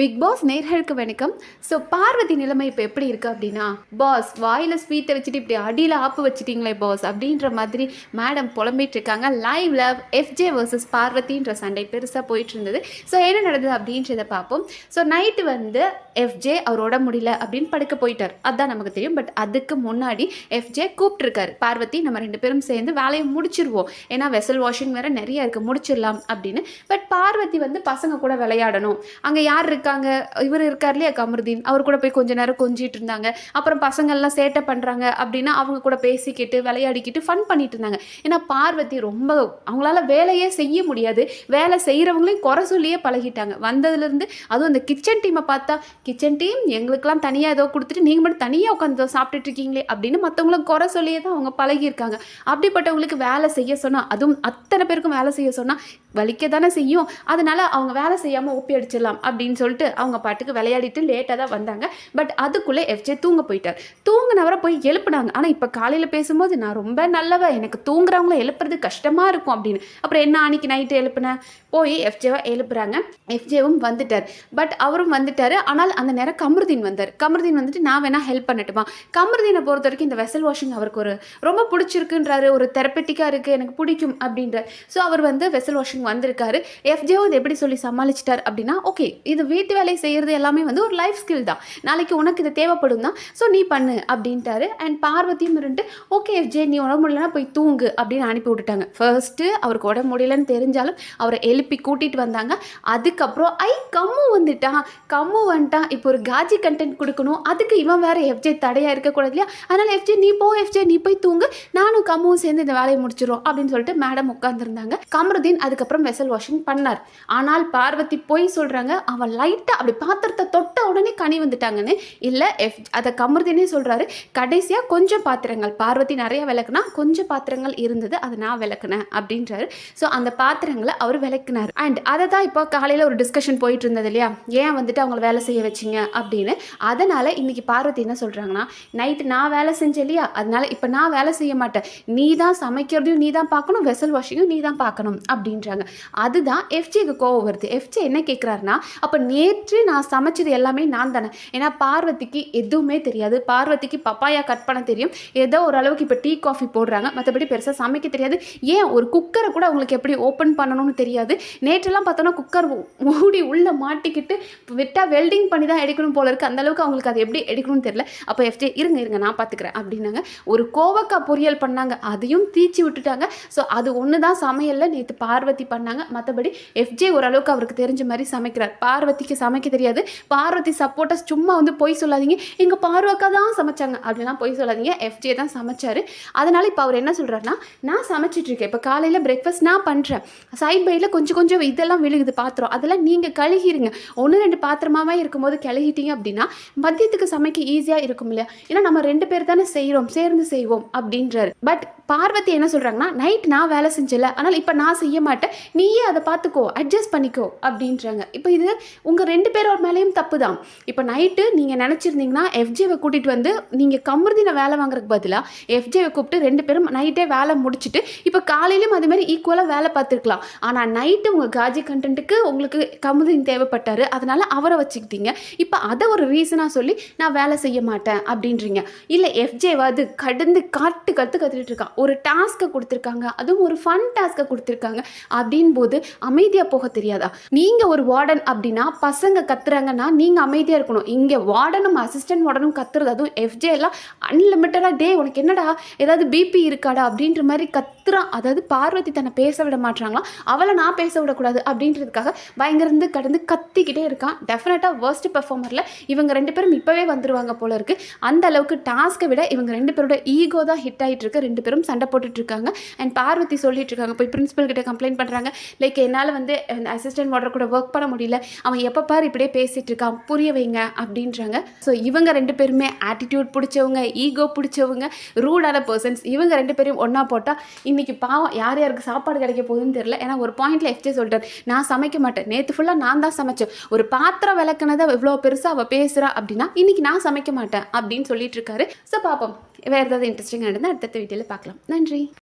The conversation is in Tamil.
பிக் பாஸ் நேர்களுக்கு வணக்கம். ஸோ பார்வதி நிலைமை இப்போ எப்படி இருக்குது அப்படின்னா பாஸ் வாயில் ஸ்வீட்டை வச்சுட்டு இப்படி அடியில் ஆப்பு வச்சுட்டிங்களே பாஸ் அப்படின்ற மாதிரி மேடம் புலம்பிட்டு இருக்காங்க. லைவ்ல எஃப்ஜே வர்சஸ் பார்வதின்ற சண்டை பெருசாக போயிட்டு இருந்தது. ஸோ என்ன நடந்தது அப்படின்றத பார்ப்போம். ஸோ நைட்டு வந்து எஃப்ஜே அவரோட முடியல அப்படின்னு படுக்க போயிட்டார். அதுதான் நமக்கு தெரியும். பட் அதுக்கு முன்னாடி எஃப்ஜே கூப்பிட்டுருக்காரு பார்வதி நம்ம ரெண்டு பேரும் சேர்ந்து வேலையை முடிச்சிருவோம். ஏன்னா வெசல் வாஷிங் வேற நிறைய இருக்குது முடிச்சிடலாம் அப்படின்னு. பட் பார்வதி வந்து பசங்க கூட விளையாடணும். அங்கே யார் இருக்கா இருக்காங்க. இவர் இருக்கார் இல்லையா கமருதீன்? அவர் கூட போய் கொஞ்ச நேரம் கொஞ்சிட்டு இருந்தாங்க. அப்புறம் பசங்கள்லாம் சேட்டை பண்ணுறாங்க அப்படின்னா அவங்க கூட பேசிக்கிட்டு விளையாடிக்கிட்டு ஃபன் பண்ணிட்டு இருந்தாங்க. ஏன்னா பார்வதி ரொம்ப அவங்களால வேலையே செய்ய முடியாது. வேலை செய்கிறவங்களையும் குறை சொல்லியே பழகிட்டாங்க. வந்ததுலேருந்து அதுவும் அந்த கிச்சன் டீமை பார்த்தா கிச்சன் டீம் எங்களுக்கெல்லாம் தனியாக ஏதோ கொடுத்துட்டு நீங்கள் மட்டும் தனியாக உட்காந்து சாப்பிட்டுட்டு இருக்கீங்களே அப்படின்னு மற்றவங்களும் குறை சொல்லியே தான் அவங்க பழகியிருக்காங்க. அப்படிப்பட்டவங்களுக்கு வேலை செய்ய சொன்னால் அதுவும் அத்தனை பேருக்கும் வேலை செய்ய சொன்னால் வலிக்க தானே செய்யும். அதனால அவங்க வேலை செய்யாமல் ஒப்பி அடிச்சிடலாம் அப்படின்னு சொல்லிட்டு அவங்க பாட்டுக்கு விளையாடிட்டு லேட்டாக தான் வந்தாங்க. பட் அதுக்குள்ளே எஃப்ஜே தூங்க போயிட்டார். தூங்கினவரை போய் எழுப்புனாங்க. ஆனால் இப்போ காலையில் பேசும்போது நான் ரொம்ப நல்லவ. எனக்கு தூங்குறவங்கள எழுப்புறது கஷ்டமாக இருக்கும் அப்படின்னு. அப்புறம் என்ன அன்னைக்கு நைட்டு எழுப்புனேன் போய் எஃப்ஜேவை எழுப்புறாங்க. எஃப்ஜேவும் வந்துட்டார். பட் அவரும் வந்துட்டார். ஆனால் அந்த நேரம் கமருதீன் வந்தார். கமருதீன் வந்துட்டு நான் வேணால் ஹெல்ப் பண்ணட்டுமா? கமருதீனை பொறுத்த வரைக்கும் இந்த வெசல் வாஷிங் அவருக்கு ஒரு ரொம்ப பிடிச்சிருக்குன்றாரு. ஒரு தெரப்பட்டிக்காக இருக்குது எனக்கு பிடிக்கும் அப்படின்றார். ஸோ அவர் வந்து வெசல் வாஷிங் வந்திருக்காரு. எஃப்ஜேவும் இது எப்படி சொல்லி சமாளிச்சிட்டார் அப்படின்னா ஓகே இது வீட்டு வேலை செய்கிறது எல்லாமே வந்து ஒரு லைஃப் ஸ்கில் தான். நாளைக்கு உனக்கு இது தேவைப்படும் தான். ஸோ நீ பண்ணு அப்படின்ட்டாரு. அண்ட் பார்வதியும் இருந்துட்டு ஓகே எஃப்ஜே நீ உடம்பு முடியலன்னா போய் தூங்கு அப்படின்னு அனுப்பி விட்டுட்டாங்க. ஃபர்ஸ்ட்டு அவருக்கு உடம்பு முடியலன்னு தெரிஞ்சாலும் அவரை எழுப்பி கூட்டிகிட்டு வந்தாங்க. அதுக்கப்புறம் ஐ கம்மு வந்துட்டான் கம்மு வந்துட்டான் இப்போ ஒரு காஜி கண்டென்ட் கொடுக்கணும். அதுக்கு இவன் வேறு எஃப்ஜே தடையாக இருக்கக்கூடாது இல்லையா? அதனால் எஃப்ஜே நீ போ எஃப்ஜே நீ போய் தூங்கு. நானும் கம்முவும் சேர்ந்து இந்த வேலையை முடிச்சிடும் அப்படின்னு சொல்லிட்டு மேடம் உட்காந்துருந்தாங்க கமருதீன் அதுக்கப்புறம் வெசல் வாஷிங் பண்ணார். ஆனால் பார்வதி போய் சொல்கிறாங்க அவன் லைட்டாக அப்படி பாத்திரத்தை தொட்டு உடனே கனி வந்துட்டாங்கன்னு இல்லை எஃப் அதை கமருதீனே சொல்கிறாரு கடைசியாக கொஞ்சம் பாத்திரங்கள் பார்வதி நிறைய விளக்குனா கொஞ்சம் பாத்திரங்கள் இருந்தது அதை நான் விளக்குனேன் அப்படின்றாரு. ஸோ அந்த பாத்திரங்களை அவர் விளக்குனார். அண்ட் அதை தான் இப்போ காலையில் ஒரு டிஸ்கஷன் போயிட்டு இருந்தது இல்லையா? ஏன் வந்துட்டு அவங்கள வேலை செய்ய வச்சிங்க அப்படின்னு. அதனால் இன்றைக்கி பார்வதி என்ன சொல்கிறாங்கன்னா நைட்டு நான் வேலை செஞ்சேன் இல்லையா? அதனால் இப்போ நான் வேலை செய்ய மாட்டேன். நீ தான் சமைக்கிறதையும் நீ தான் பார்க்கணும் வெசல் வாஷிங்கும் நீ தான் பார்க்கணும் அப்படின்றாங்க. அதுதான் எஃப்ஜிக்கு கோவம் வருது. எஃப்ஜி என்ன கேட்குறாருன்னா அப்போ நேற்று நான் சமைச்சது எல்லாமே நான் தானே. ஏன்னா பார்வதிக்கு எதுவுமே தெரியாது. பார்வதிக்கு பப்பாயா கட் பண்ண தெரியும். ஏதோ ஓரளவுக்கு இப்போ டீ காஃபி போடுறாங்க. மற்றபடி பெருசாக சமைக்க தெரியாது. ஏன் ஒரு குக்கரை கூட அவங்களுக்கு எப்படி ஓப்பன் பண்ணணும்னு தெரியாது. நேற்றெல்லாம் பார்த்தோன்னா குக்கர் மூடி உள்ளே மாட்டிக்கிட்டு விட்டால் வெல்டிங் பண்ணி தான் எடுக்கணும் போல இருக்குது அந்தளவுக்கு அவங்களுக்கு அது எப்படி எடுக்கணும்னு தெரியல. அப்போ எஃப்ஜே இருங்க இருங்க நான் பார்த்துக்கிறேன் அப்படின்னாங்க. ஒரு கோவக்காய் பொரியல் பண்ணாங்க. அதையும் தீச்சி விட்டுட்டாங்க. ஸோ அது ஒன்று தான் சமையலில். நேற்று பார்வதி பண்ணாங்க. மற்றபடி எஃப்ஜே ஓரளவுக்கு அவருக்கு தெரிஞ்ச மாதிரி சமைக்கிறார். பார்வதிக்கு சமைக்க தெரியாது. பார்வதி சப்போர்ட்டர்ஸ் சும்மா வந்து பொய் சொல்லாதீங்க. எங்கள் பார்வக்கா தான் சமைச்சாங்க. அப்படிலாம் பொய் சொல்லாதீங்க. எஃப்ஜே தான் சமைச்சார். அதனால் இப்போ அவர் என்ன சொல்கிறாருன்னா நான் சமைச்சிட்டு இருக்கேன் இப்போ காலையில் பிரேக்ஃபாஸ்ட் நான் பண்ணுறேன் சைட் பைடில் கொஞ்சம் கொஞ்சம் இதெல்லாம் விழுகுது பாத்திரம். அதெல்லாம் நீங்கள் கழுகிருங்க. ஒன்று ரெண்டு பாத்திரமாவே இருக்கும்போது கழுகிட்டீங்க அப்படின்னா மதியத்துக்கு சமைக்க ஈஸியாக இருக்கும் இல்லையா? ஏன்னா நம்ம ரெண்டு பேர் தானே செய்கிறோம் சேர்ந்து செய்வோம் அப்படின்றாரு. பட் பார்வதி என்ன சொல்கிறாங்கன்னா நைட் நான் வேலை செஞ்சல. ஆனால் இப்போ நான் செய்ய மாட்டேன். நீயே அதை பார்த்துக்கோ. அட்ஜஸ்ட் பண்ணிக்கோ. அப்படின்றாங்க. இப்போ இது உங்கள் ரெண்டு பேரோட மேலேயும் தப்பு தான் இப்போ நைட்டு நீங்கள் நினச்சிருந்தீங்கன்னா எஃப்ஜேவை கூட்டிகிட்டு வந்து நீங்கள் கமருதின வேலை வாங்குறதுக்கு பதிலாக எஃப்ஜேவை கூப்பிட்டு ரெண்டு பேரும் நைட்டே வேலை முடிச்சுட்டு இப்போ காலையிலும் அதுமாதிரி ஈக்குவலாக வேலை பார்த்துருக்கலாம். ஆனால் நைட்டு உங்கள் காஜி கண்டென்ட்டுக்கு உங்களுக்கு கமுதின் தேவைப்பட்டாரு. அதனால் அவரை வச்சுக்கிட்டீங்க. இப்போ அதை ஒரு ரீசனாக சொல்லி நான் வேலை செய்ய மாட்டேன். அப்படின்றீங்க. இல்லை எஃப்ஜேவாது கடந்து காட்டு கற்று கற்றுக்கிட்டு இருக்கான் ஒரு டாஸ்க்கை கொடுத்துருக்காங்க. அதுவும் ஒரு ஃபன் டாஸ்க்கை கொடுத்துருக்காங்க. அப்படின் போது அமைதியாக போக தெரியாதா? நீங்கள் ஒரு வார்டன் அப்படின்னா பசங்க கத்துறாங்கன்னா நீங்கள் அமைதியாக இருக்கணும். இங்கே வார்டனும் அசிஸ்டன்ட் வார்டனும் கத்துறது அதுவும் எஃப்ஜே எல்லாம் அன்லிமிட்டடாக டே உனக்கு என்னடா? ஏதாவது பிபி இருக்காடா? அப்படின்ற மாதிரி கத்துறான் அதாவது பார்வதி தன்னை பேச விட மாட்டாங்களா அவளை நான் பேச விடக்கூடாது அப்படின்றதுக்காக பயங்கரந்து கடந்து கத்திக்கிட்டே இருக்கான் டெஃபினட்டாக வேர்ஸ்ட் பெர்ஃபார்மரில் இவங்க ரெண்டு பேரும் இப்போவே வந்துருவாங்க போல இருக்கு. அந்த அளவுக்கு டாஸ்க்கை விட இவங்க ரெண்டு பேரோட ஈகோ தான் ஹிட் ஆகிட்டு இருக்கு. ரெண்டு பேரும் சண்டை போட்டுட்ருக்காங்க. அண்ட் பார்வதி சொல்லிட்டு இருக்காங்க போய் பிரின்ஸிபல் கிட்ட கம்ப்ளைண்ட் பண்ணுறாங்க லைக் என்னால் வந்து அந்த அசிஸ்டன்ட் வார்டர் கூட ஒர்க் பண்ண முடியல. அவன் எப்போ பார் இப்படியே பேசிகிட்டு இருக்கான் புரிய வைங்க அப்படின்றாங்க. ஸோ இவங்க ரெண்டு பேருமே ஆட்டிடியூட் பிடிச்சவங்க ஈகோ பிடிச்சவங்க ரூடான பர்சன்ஸ் இவங்க ரெண்டு பேரையும் ஒன்றா போட்டால் இன்றைக்கி பாவம் யார் யாருக்கு சாப்பாடு கிடைக்க போகுதுன்னு தெரியல. ஏன்னா ஒரு பாயிண்ட்ல எஃப்ஜே சொல்கிறார் நான் சமைக்க மாட்டேன். நேற்று ஃபுல்லாக நான் தான் சமைச்சேன். ஒரு பாத்திரம் விளக்குனதை இவ்வளோ பெருசாக அவள் பேசுகிறா அப்படின்னா இன்றைக்கி நான் சமைக்க மாட்டேன் அப்படின்னு சொல்லிட்டு இருக்காரு ஸோ பார்ப்போம் வேறு ஏதாவது இன்ட்ரெஸ்டிங்காக நடந்தால் அடுத்தடுத்த வீடியோவில் பார்க்கலாம். நன்றி.